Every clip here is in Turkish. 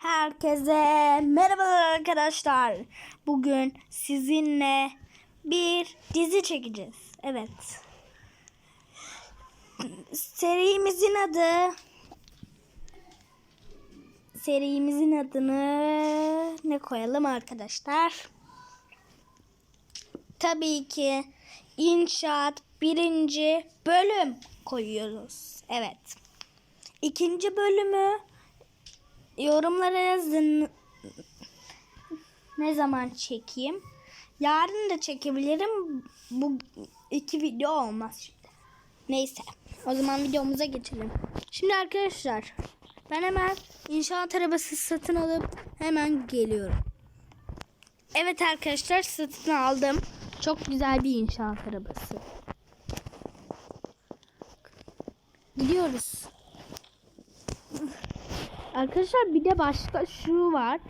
Herkese merhabalar arkadaşlar. Bugün sizinle bir dizi çekeceğiz. Evet. Serimizin adı serimizin adını ne koyalım arkadaşlar? Tabii ki inşaat birinci bölüm koyuyoruz. Evet. İkinci bölümü yorumlara yazın. Ne zaman çekeyim? Yarın da çekebilirim. Bu iki video olmaz şimdi. Neyse. O zaman videomuza geçelim. Şimdi arkadaşlar ben hemen inşaat arabası satın alıp hemen geliyorum. Evet arkadaşlar satın aldım. Çok güzel bir inşaat arabası. Gidiyoruz. Arkadaşlar bir de başka şu var.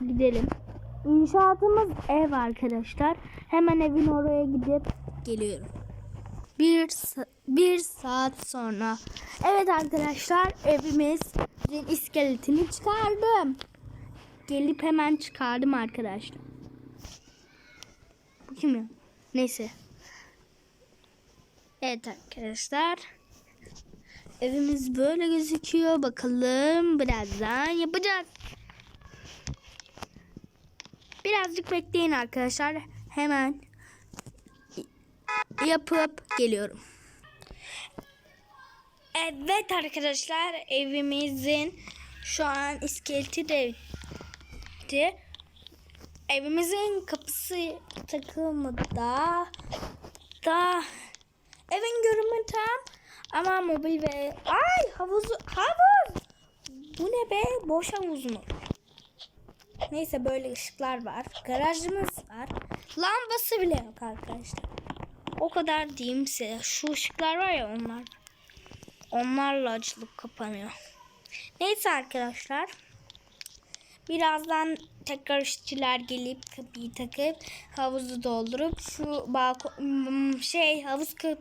Gidelim. İnşaatımız ev arkadaşlar. Hemen evin oraya gidip geliyorum. Bir, bir saat sonra. Evet arkadaşlar evimizin iskeletini çıkardım. Gelip hemen çıkardım arkadaşlar. Bu kim ya? Neyse. Evet arkadaşlar. Evimiz böyle gözüküyor. Bakalım birazdan yapacağız. Birazcık bekleyin arkadaşlar. Hemen yapıp geliyorum. Evet arkadaşlar evimizin şu an iskeleti de bitti. Evimizin kapısı takılmadı da da evin görünümü tam ama mobil ve ay havuzu havuz bu ne be boş havuz mu? Neyse böyle ışıklar var. Garajımız var. Lambası bile yok arkadaşlar. O kadar diyeyim size. Şu ışıklar var ya onlar. Onlarla açılıp kapanıyor. Neyse arkadaşlar. Birazdan tekrar işçiler gelip kapıyı takıp havuzu doldurup şu balkon şey havuz kap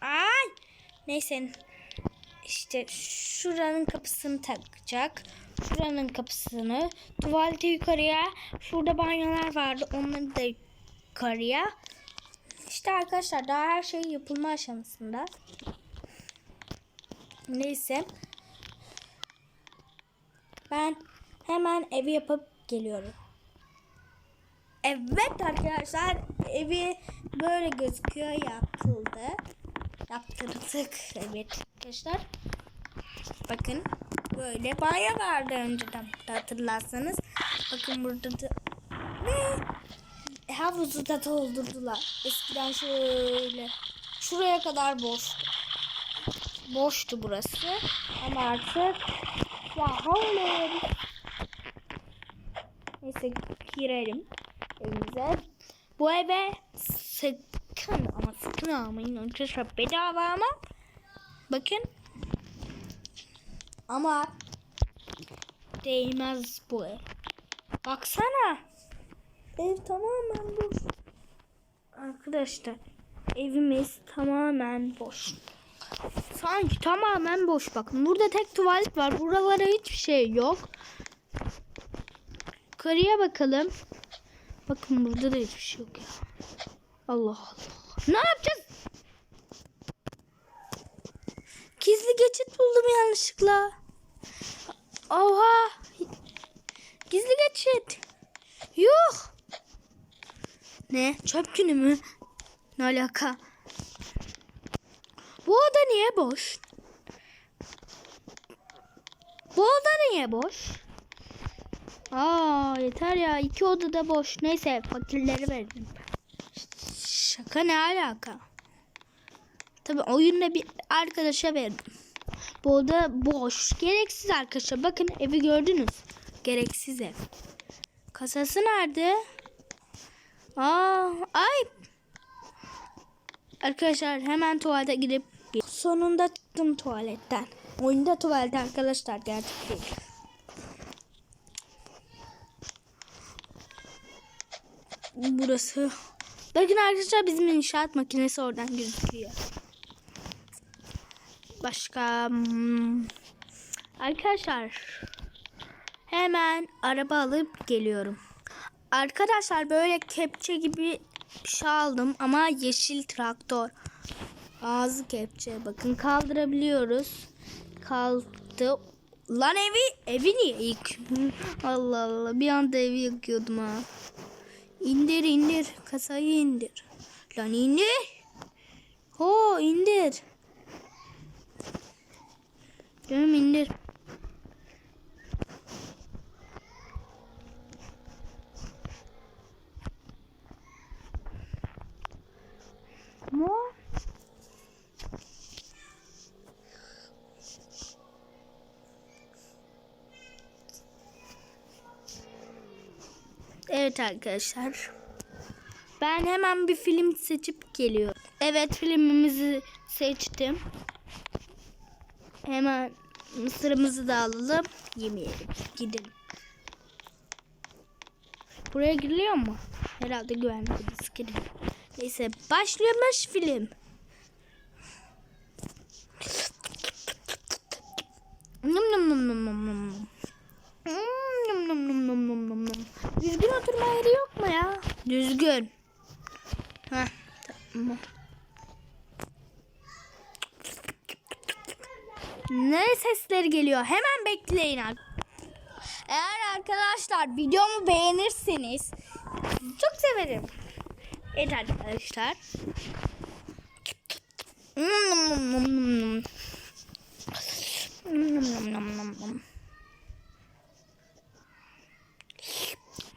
ay neyse işte şuranın kapısını takacak. Şuranın kapısını tuvalete yukarıya şurada banyolar vardı onları da yukarıya işte arkadaşlar daha her şey yapılma aşamasında. Neyse. Ben hemen evi yapıp geliyorum. Evet arkadaşlar evi böyle gözüküyor yapıldı. Yaptırdık evet arkadaşlar. Bakın böyle banyo vardı önceden hatırlarsanız. Bakın burada da ve havuzu da doldurdular. Eskiden şöyle şuraya kadar boştu. Boştu burası. Ama artık ya hayır. Neyse girelim evimize. Bu eve ama sakın almayın. Arkadaşlar bedava ama bakın ama değmez bu ev. Baksana. Ev tamamen boş. Arkadaşlar evimiz tamamen boş. Sanki tamamen boş. Bakın burada tek tuvalet var. Buralara hiçbir şey yok. Yukarıya bakalım. Bakın burada da hiçbir şey yok ya. Allah Allah. Ne yapacağız? Gizli geçit buldum yanlışlıkla. Oha. Gizli geçit. Yok. Ne? Çöp günü mü? Ne alaka? Bu oda niye boş? Bu oda niye boş? Aa yeter ya iki oda da boş. Neyse fakirleri verdim. Şaka ne alaka? Tabi oyunda bir arkadaşa verdim. Bu oda boş. Gereksiz arkadaşlar. Bakın evi gördünüz. Gereksiz ev. Kasası nerede? Aa, ay. Arkadaşlar hemen tuvalete gidip sonunda çıktım tuvaletten. Oyunda tuvalet arkadaşlar gerçek değil. Burası. Bakın arkadaşlar bizim inşaat makinesi oradan gözüküyor. Başka hmm, Arkadaşlar hemen araba alıp geliyorum. Arkadaşlar böyle kepçe gibi bir şey aldım ama yeşil traktör. Ağzı kepçe. Bakın kaldırabiliyoruz. Kaldı. Lan evi evi niye yık? Allah Allah bir anda evi yakıyordum ha. İndir indir kasayı indir. Lan indir. Ho indir. Canım indir. Mo. Evet arkadaşlar. Ben hemen bir film seçip geliyorum. Evet filmimizi seçtim. Hemen mısırımızı da alalım. Yemeyelim. Gidelim. Buraya giriliyor mu? Herhalde güvenliğimiz gidelim. Neyse başlıyormuş film. Num num num num num num. Hmm, Num num num num num num num. Düzgün oturma yeri yok mu ya? Düzgün. Heh, tamam. Ne sesleri geliyor? Hemen bekleyin. Eğer arkadaşlar videomu beğenirseniz çok severim. Evet arkadaşlar. Num num num num num num. Num num num num num num.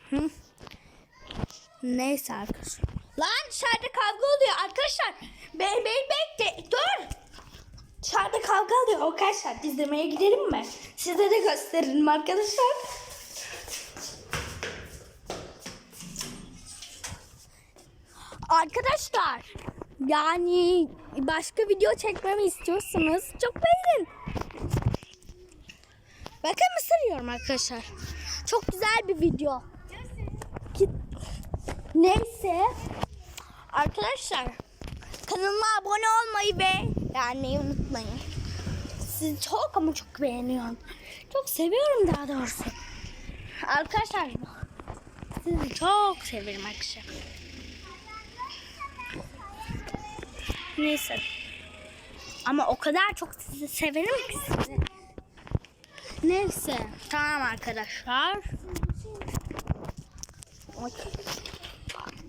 Hı. Neyse arkadaşlar. Lan dışarıda kavga oluyor arkadaşlar. Bey bey bekle. Dur. Dışarıda kavga oluyor arkadaşlar. İzlemeye gidelim mi? Size de gösteririm arkadaşlar. Arkadaşlar yani başka video çekmemi istiyorsanız çok beğenin. Bakın mısır yiyorum arkadaşlar. Çok güzel bir video. Neyse. Arkadaşlar kanalıma abone olmayı ve beğenmeyi unutmayın. Sizi çok ama çok beğeniyorum. Çok seviyorum daha doğrusu. Arkadaşlar sizi çok severim arkadaşlar. Neyse. Ama o kadar çok sizi severim ki sizi. Neyse. Tamam arkadaşlar.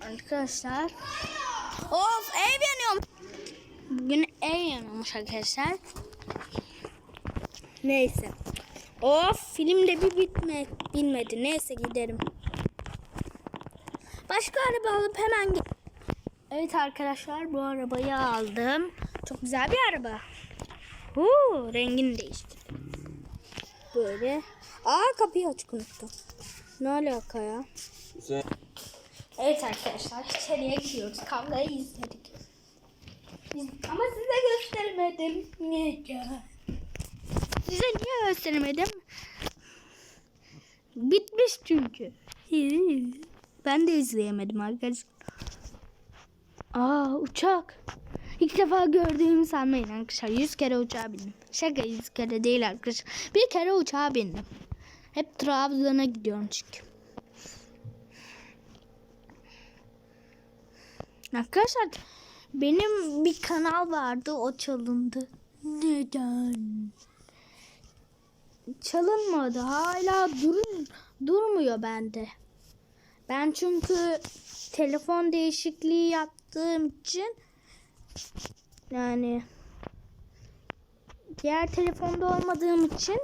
Arkadaşlar. Of ev yanıyor. Bugün ev yanıyormuş arkadaşlar. Neyse. Of film de bir bitme, bilmedi. Neyse giderim. Başka araba alıp hemen git. Evet arkadaşlar bu arabayı aldım. Çok güzel bir araba. Huu, rengini değiştirdim. Böyle. Aa kapıyı açık unuttum. Ne alaka ya? Güzel. Evet arkadaşlar içeriye giriyoruz. Kavgayı izledik. Ama size göstermedim. Niye? Size niye göstermedim? Bitmiş çünkü. Ben de izleyemedim arkadaşlar. Aa uçak. İlk defa gördüğümü sanmayın arkadaşlar. Yüz kere uçağa bindim. Şaka yüz kere değil arkadaşlar. Bir kere uçağa bindim. Hep Trabzon'a gidiyorum çünkü. Arkadaşlar benim bir kanal vardı o çalındı. Neden? Çalınmadı. Hala durun durmuyor bende. Ben çünkü telefon değişikliği yaptığım için yani diğer telefonda olmadığım için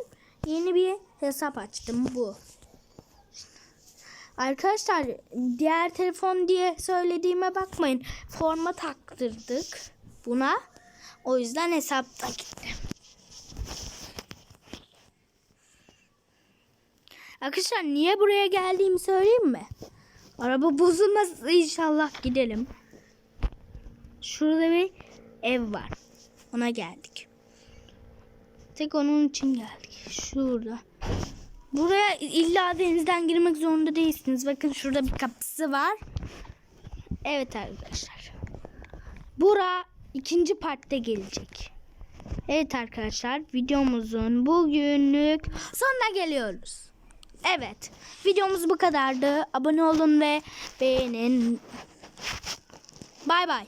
yeni bir hesap açtım bu. Arkadaşlar diğer telefon diye söylediğime bakmayın. Forma taktırdık buna. O yüzden hesapta gitti. Arkadaşlar niye buraya geldiğimi söyleyeyim mi? Araba bozulmaz inşallah gidelim. Şurada bir ev var. Ona geldik. Tek onun için geldik. Şurada. Buraya illa denizden girmek zorunda değilsiniz. Bakın şurada bir kapısı var. Evet arkadaşlar. Bura ikinci partte gelecek. Evet arkadaşlar videomuzun bugünlük sonuna geliyoruz. Evet videomuz bu kadardı. Abone olun ve beğenin. Bay bay.